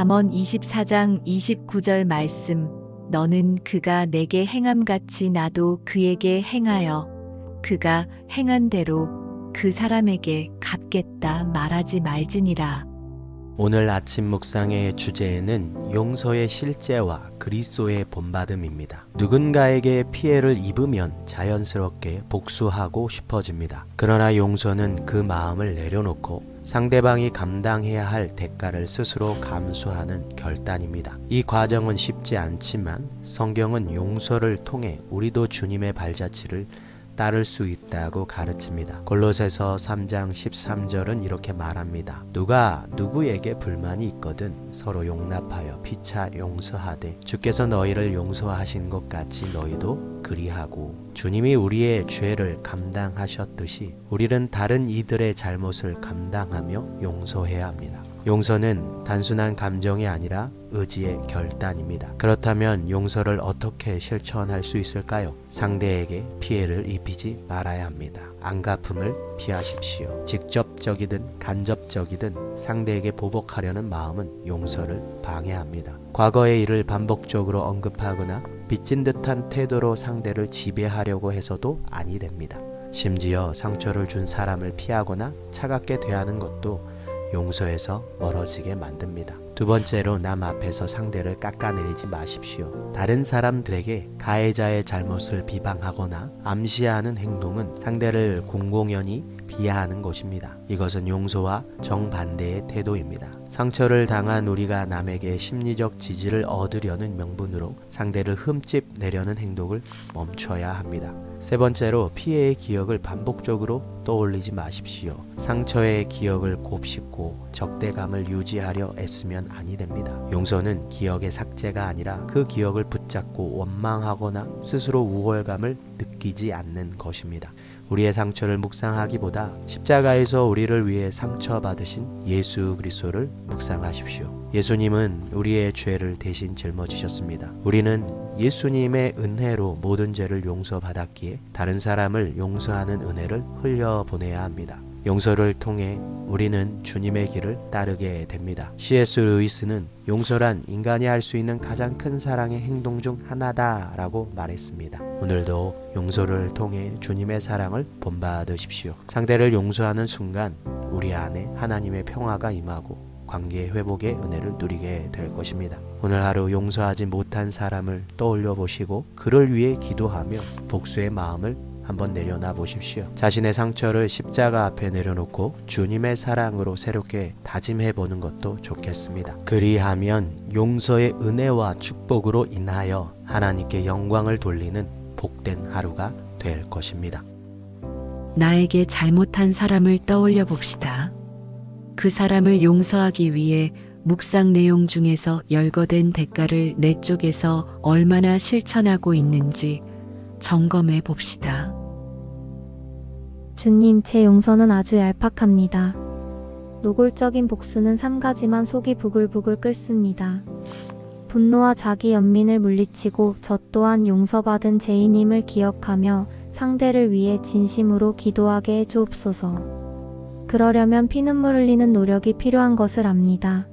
잠언 24장 29절 말씀 너는 그가 내게 행함 같이 나도 그에게 행하여 그가 행한 대로 그 사람에게 갚겠다 말하지 말지니라. 오늘 아침 묵상의 주제는 용서의 실제와 그리스도의 본받음입니다. 누군가에게 피해를 입으면 자연스럽게 복수하고 싶어집니다. 그러나 용서는 그 마음을 내려놓고 상대방이 감당해야 할 대가를 스스로 감수하는 결단입니다. 이 과정은 쉽지 않지만 성경은 용서를 통해 우리도 주님의 발자취를 따를 수 있다고 가르칩니다. 골로새서 3장 13절은 이렇게 말합니다. 누가 누구에게 불만이 있거든 서로 용납하여 피차 용서하되 주께서 너희를 용서하신 것 같이 너희도 그리하고 주님이 우리의 죄를 감당하셨듯이 우리는 다른 이들의 잘못을 감당하며 용서해야 합니다. 용서는 단순한 감정이 아니라 의지의 결단입니다. 그렇다면 용서를 어떻게 실천할 수 있을까요? 상대에게 피해를 입히지 말아야 합니다. 안갚음을 피하십시오. 직접적이든 간접적이든 상대에게 보복하려는 마음은 용서를 방해합니다. 과거의 일을 반복적으로 언급하거나 빚진 듯한 태도로 상대를 지배하려고 해서도 아니 됩니다. 심지어 상처를 준 사람을 피하거나 차갑게 대하는 것도 용서에서 멀어지게 만듭니다. 두 번째로 남 앞에서 상대를 깎아내리지 마십시오. 다른 사람들에게 가해자의 잘못을 비방하거나 암시하는 행동은 상대를 공공연히 비하하는 것입니다. 이것은 용서와 정반대의 태도입니다. 상처를 당한 우리가 남에게 심리적 지지를 얻으려는 명분으로 상대를 흠집 내려는 행동을 멈춰야 합니다. 세 번째로 피해의 기억을 반복적으로 떠올리지 마십시오. 상처의 기억을 곱씹고 적대감을 유지하려 애쓰면 아니 됩니다. 용서는 기억의 삭제가 아니라 그 기억을 붙잡고 원망하거나 스스로 우월감을 느끼지 않는 것입니다. 우리의 상처를 묵상하기보다 십자가에서 우리를 위해 상처받으신 예수 그리스도를 묵상하십시오. 예수님은 우리의 죄를 대신 짊어지셨습니다. 우리는 예수님의 은혜로 모든 죄를 용서받았기에 다른 사람을 용서하는 은혜를 흘려보내야 합니다. 용서를 통해 우리는 주님의 길을 따르게 됩니다. C.S. 루이스는 용서란 인간이 할 수 있는 가장 큰 사랑의 행동 중 하나다라고 말했습니다. 오늘도 용서를 통해 주님의 사랑을 본받으십시오. 상대를 용서하는 순간 우리 안에 하나님의 평화가 임하고 관계 회복의 은혜를 누리게 될 것입니다. 오늘 하루 용서하지 못한 사람을 떠올려 보시고 그를 위해 기도하며 복수의 마음을 한번 내려놔 보십시오. 자신의 상처를 십자가 앞에 내려놓고 주님의 사랑으로 새롭게 다짐해 보는 것도 좋겠습니다. 그리하면 용서의 은혜와 축복으로 인하여 하나님께 영광을 돌리는 복된 하루가 될 것입니다. 나에게 잘못한 사람을 떠올려 봅시다. 그 사람을 용서하기 위해 묵상 내용 중에서 열거된 대가를 내 쪽에서 얼마나 실천하고 있는지 점검해 봅시다. 주님, 제 용서는 아주 얄팍합니다. 노골적인 복수는 삼가지만 속이 부글부글 끓습니다. 분노와 자기 연민을 물리치고 저 또한 용서받은 죄인임을 기억하며 상대를 위해 진심으로 기도하게 해주옵소서. 그러려면 피눈물 흘리는 노력이 필요한 것을 압니다.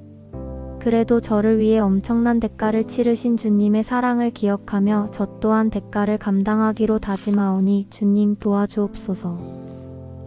그래도 저를 위해 엄청난 대가를 치르신 주님의 사랑을 기억하며 저 또한 대가를 감당하기로 다짐하오니 주님 도와주옵소서.